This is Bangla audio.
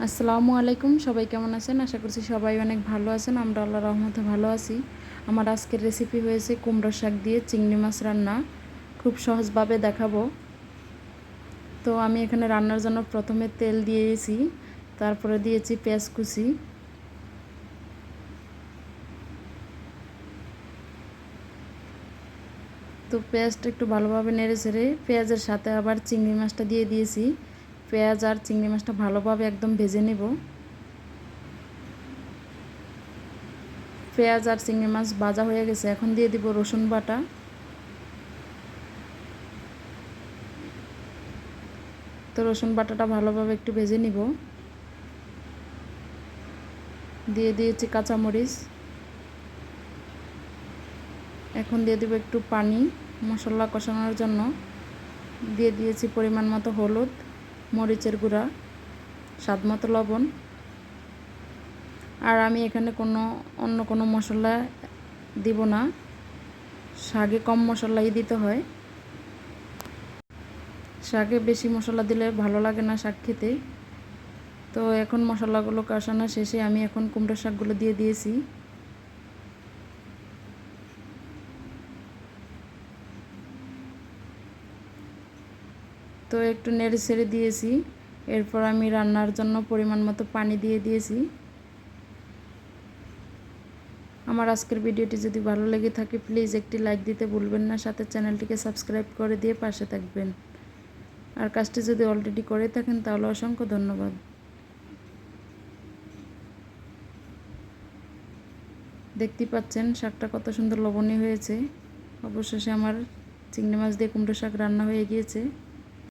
আসসালামু আলাইকুম, সবাই কেমন আছেন? আশা করছি সবাই অনেক ভালো আছেন। আমরা আল্লাহ রহমতে ভালো আছি। আমার আজকের রেসিপি হয়েছে কুমড়ো শাক দিয়ে চিংড়ি মাছ রান্না। খুব সহজভাবে দেখাবো। তো আমি এখানে রান্নার জন্য প্রথমে তেল দিয়েছি, তারপরে দিয়েছি পেঁয়াজ কুচি। তো পেঁয়াজটা একটু ভালোভাবে নেড়ে ছেড়ে পেঁয়াজের সাথে আবার চিংড়ি মাছটা দিয়ে দিয়েছি। পেঁয়াজ আর চিংড়ি মাছটা ভালোভাবে একদম ভেজে নেব। পেঁয়াজ আর চিংড়ি মাছ ভাজা হয়ে গেছে, এখন দিয়ে দিব রসুন বাটা। তো রসুন বাটাটা ভালোভাবে একটু ভেজে নিব। দিয়ে দিয়েছি কাঁচামরিচ। এখন দিয়ে দেবো একটু পানি, মশলা কষানোর জন্য। দিয়ে দিয়েছি পরিমাণ মতো হলুদ। মরিচের গুঁড়া স্বাদ মতো লবণ। আর আমি এখানে কোনো, অন্য কোনো মশলা দিব না। শাকে কম মশলাই দিতে হয়। শাকে বেশি মশলা দিলে ভালো লাগে না শাক খেতে। তো এখন মশলাগুলো কষানো শেষে আমি এখন কুমড়ো শাকগুলো দিয়ে দিয়েছি। তো একটু নেড়ে ছেড়ে দিয়েছি। এরপর আমি রান্নার জন্য পরিমাণ মতো পানি দিয়ে দিয়েছি। আমার আজকের ভিডিওটি যদি ভালো লেগে থাকে প্লিজ একটি লাইক দিতে ভুলবেন না। সাথে চ্যানেলটিকে সাবস্ক্রাইব করে দিয়ে পাশে থাকবেন। আর কাজটি যদি অলরেডি করে থাকেন, তাহলে অসংখ্য ধন্যবাদ। দেখতে পাচ্ছেন শাকটা কত সুন্দর লবণীয় হয়েছে। অবশেষে আমার চিংড়ি মাছ দিয়ে কুমড়ো শাক রান্না হয়ে গিয়েছে।